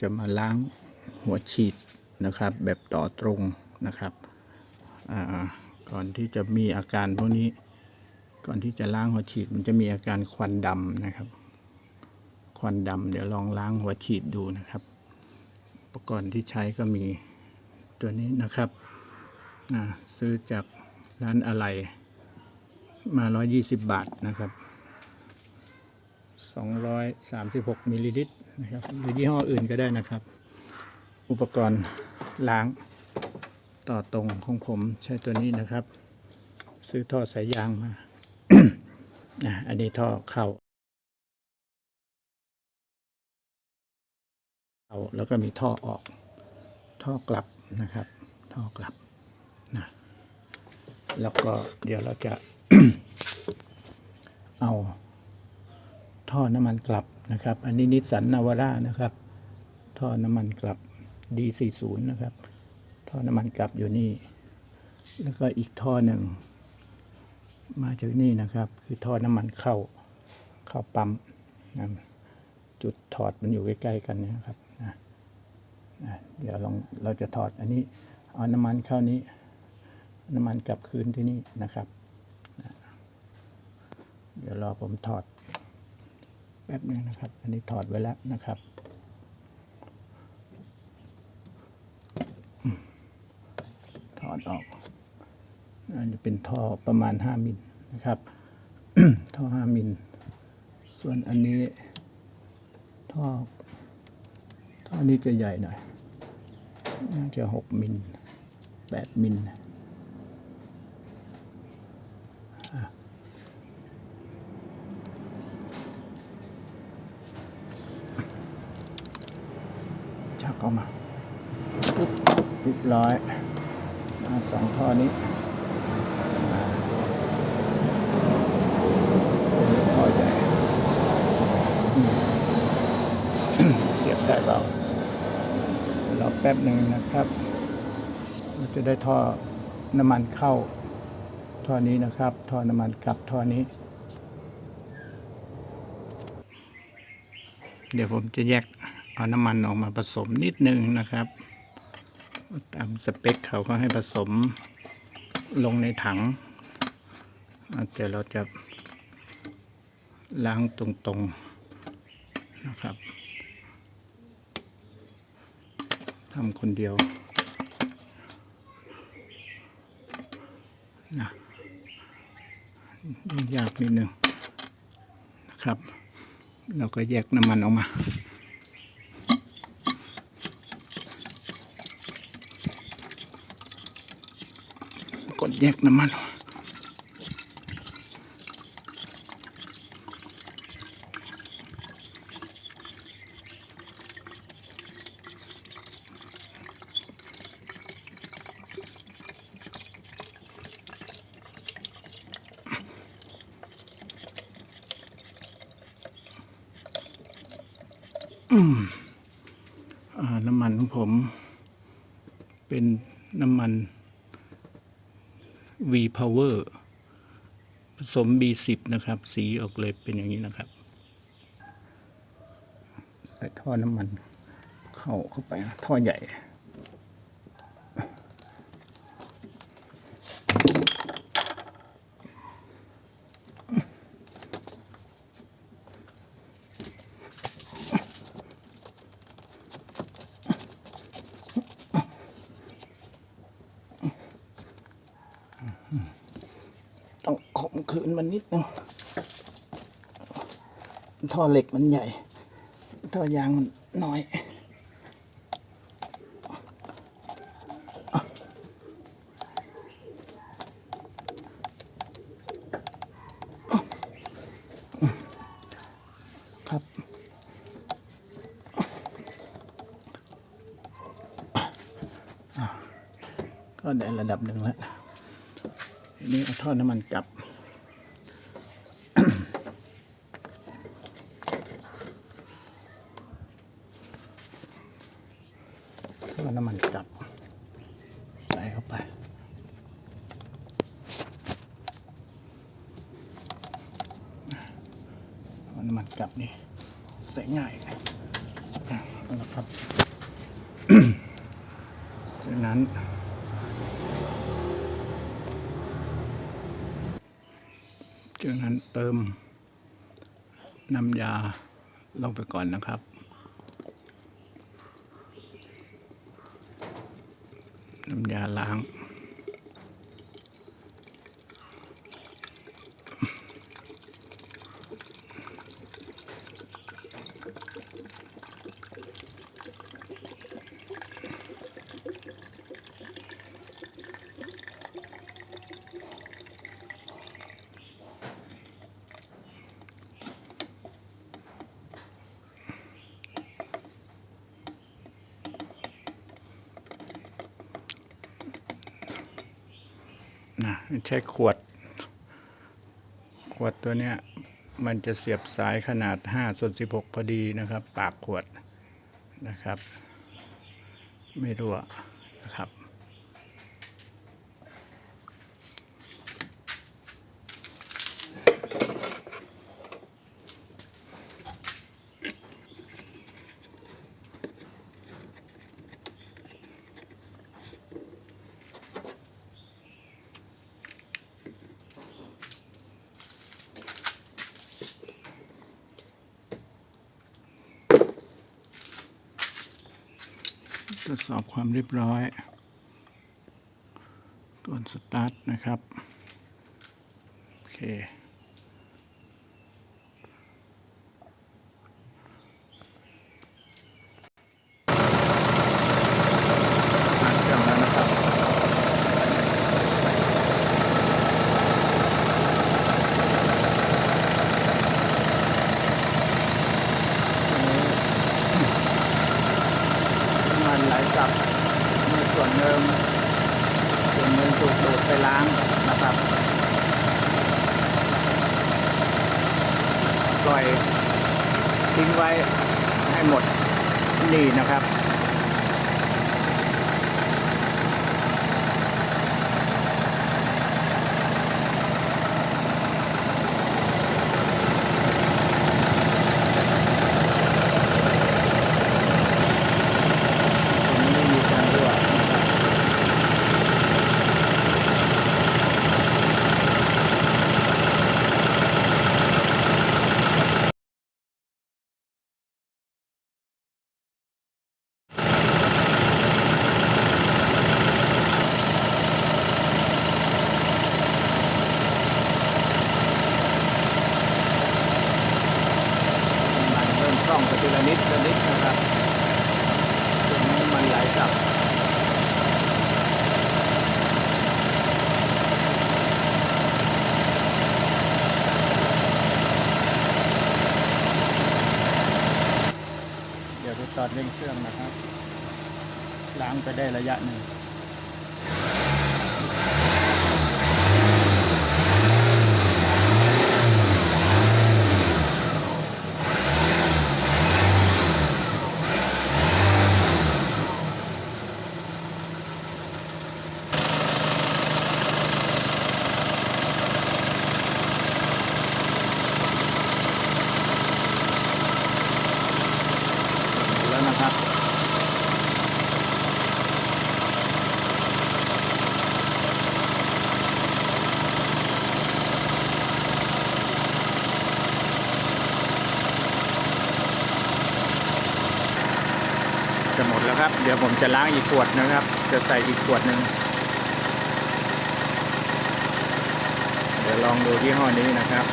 จะมาล้างหัวฉีดนะครับ แบบต่อตรงนะครับก่อนที่จะมีอาการพวกนี้ ก่อนที่จะล้างหัวฉีดมันจะมีอาการควันดำนะครับ ควันดำเดี๋ยวลองล้างหัวฉีดดูนะครับ อุปกรณ์ที่ใช้ก็มีตัวนี้นะครับซื้อจากร้านอะไรมา 120 บาทนะครับ 236มิลลิลิตร นะครับหรือยี่ห้ออื่นก็ได้นะครับ อุปกรณ์ล้างต่อตรงของผมใช้ตัวนี้นะครับ ซื้อท่อสายยางมาอันนี้ท่อเข้าเข้าแล้วก็มีท่อออก ท่อกลับนะครับ ท่อกลับนะแล้วก็เดี๋ยวเราจะเอาท่อน้ำมันกลับ นะครับ อันนี้นิสสันนาวาร่านะครับ ท่อน้ำมันกลับ D40 นะครับ ท่อน้ำมันกลับอยู่นี่ แล้วก็อีกท่อหนึ่ง มาจากนี่นะครับ คือท่อน้ำมันเข้า เข้าปั๊มนะจุดถอดมันอยู่ใกล้ๆกันนะครับนะนะเดี๋ยวลองเราจะถอดอันนี้ เอาน้ำมันเข้านี้ น้ำมันกลับคืนที่นี่นะครับนะเดี๋ยวรอผมถอด แป๊บหนึ่งนะครับ อันนี้ถอดไว้แล้วนะครับ ถอดออกอันนี้เป็นท่อประมาณ 5 มิลนะครับ ท่อ 5 มิล ส่วนอันนี้ท่อ ท่อนี้จะใหญ่หน่อย น่าจะ 6 มิล 8 มิล ชักออกมาเรียบร้อยสองท่อนี้เป็นท่อใหญ่เสียบได้เปล่ารอแป๊บหนึ่งนะครับเราจะได้ท่อน้ำมันเข้าท่อนี้นะครับ ท่อน้ำมันกลับท่อนี้ เดี๋ยวผมจะแยก เอาน้ำมันออกมาผสมนิดนึงนะครับ ตามสเปคเขาก็ให้ผสมลงในถังอะแต่เราจะล้างตรงๆนะครับทำคนเดียวนะยุ่งยากนิดนึงนะครับ เราก็แยกน้ำมันออกมา กดแยกน้ำมันอ่าน้ำมันของผม เป็นน้ำมัน V Power ผสม B10 นะครับ สีออกเลยเป็นอย่างนี้นะครับ ใส่ท่อน้ำมัน เข้าเข้าไปท่อใหญ่ ต้องข่มขืนมันนิดนึงท่อเหล็กมันใหญ่ ท่อยางมันน้อยครับ ก็ได้ระดับหนึ่งแล้ว นี้เอาท่อน้ำมันกลับ ท่อน้ำมันกลับ ใส่เข้าไป ท่อน้ำมันกลับนี่ใส่ง่ายนะครับ จากนั้นจากนั้นเติมน้ำยาลงไปก่อนนะครับ น้ำยาล้าง ใช้ขวด ขวดตัวเนี้ยมันจะเสียบสายขนาด5ส่วน16 พอดีนะครับ ปากขวดนะครับ ไม่รั่วนะครับ ตรวจสอบความเรียบร้อยก่อนสตาร์ทนะครับ โอเค ตั้งเครื่องแล้วนะครับ มันไหลกลับในส่วนหนึ่งส่วนหนึ่งถูกดูดไปล้าง นะครับปล่อยทิ้งไว้ให้หมดนี่นะครับ ตรงนี้ไม่มีการรั่วนะครับมันเริ่มคล่องไปทีละนิดละนิดนะครับตรงนี้มันไหลกลับ เดี๋ยวไปตอด เครื่องนะครับ ล้างไปได้ระยะหนึ่ง จะหมดแล้วครับ เดี๋ยวผมจะล้างอีกขวดนะครับ จะใส่อีกขวดหนึ่งเดี๋ยวลองดูที่ห้อนี้นะครับ